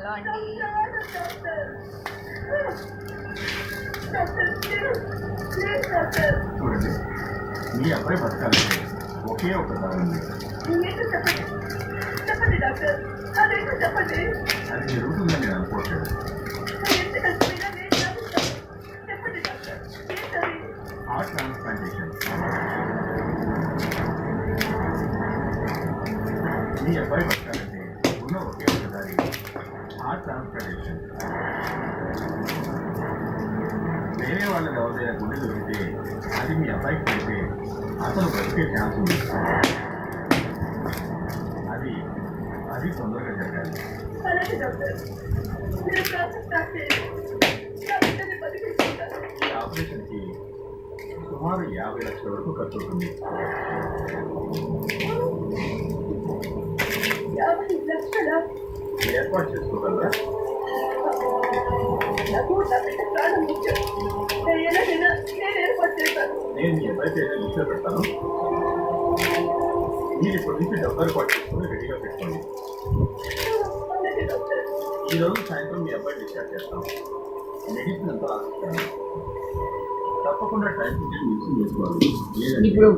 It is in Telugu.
హలో అండి? చూడండి. మీ అబ్బాయి బతకాలంటే ఒకే ఒక దారి చెప్పండి డాక్టర్ అదేంటో చెప్పండి అది జరుగుతుందని నేను అనుకోవట్లేదు. ఎంత ట్రాన్స్ప్లాంటేషన్. మీ అబ్బాయి బతకాలంటే ఉన్న ఒకే ఒక దారి. హార్ట్ ట్రాన్స్ప్లాంటేషన్ వేరే వాళ్ళకి ఎవరిదైనా గుండె దొరికితే అది మీ అబ్బాయికి పెడితే అతను బ్రతికే ఛాన్స్ ఉంది. అది అది తొందరగా జరగాలి. ఆపరేషన్కి సుమారు యాభై లక్షల వరకు ఖర్చు అవుతుంది. యాభై లక్షల? ఏర్పాటు చేసుకోగలరా నేను ఎలాగైనా లిస్ట్లో పెడతాను. మీరు ఇప్పటి నుంచి డబ్బు ఏర్పాటు చేసుకుని రెడీగా పెట్టుకోండి. ఈ రోజు సాయంత్రం మీ అబ్బాయి డిశ్చార్జ్ చేస్తాం మెడిసిన్ అంతా రాసిస్తాను తప్పకుండా టైం చేసుకోవాలి ఇప్పుడు